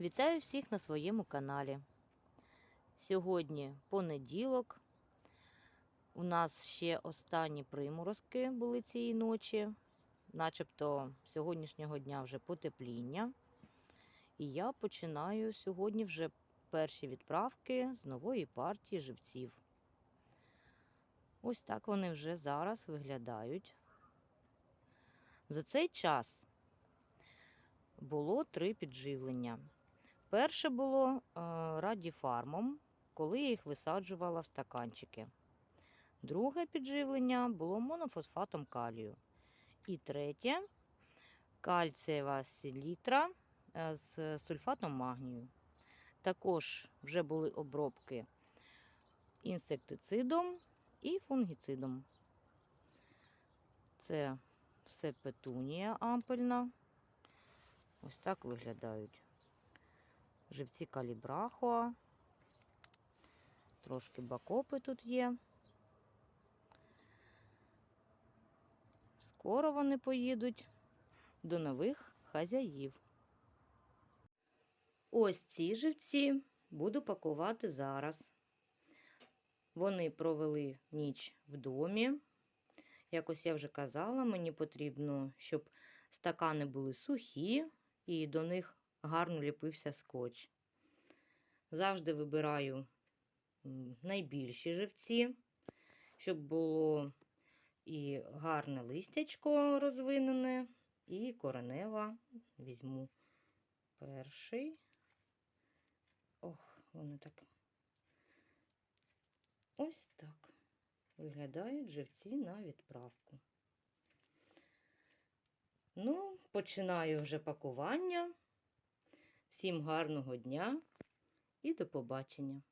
Вітаю всіх на своєму каналі. Сьогодні понеділок. У нас ще останні приморозки були цієї ночі, начебто сьогоднішнього дня вже потепління. І я починаю сьогодні вже перші відправки з нової партії живців. Ось так вони вже зараз виглядають. За цей час було три підживлення. Перше було е, радіфармом, коли я їх висаджувала в стаканчики. Друге підживлення було монофосфатом калію. І третє кальцієва селітра е, з сульфатом магнію. Також вже були обробки інсектицидом і фунгіцидом. Це все петунія ампельна. Ось так виглядають. Живці калібрахоа. Трошки бакопи тут є. Скоро вони поїдуть до нових хазяїв. Ось ці живці буду пакувати зараз. Вони провели ніч в домі. Якось я вже казала, мені потрібно, щоб стакани були сухі і до них гарно ліпився скотч. Завжди вибираю найбільші живці, щоб було і гарне листячко розвинене, і коренева. Візьму перший. Ох, вони так. Ось так виглядають живці на відправку. Ну, починаю вже пакування. Всім гарного дня і до побачення!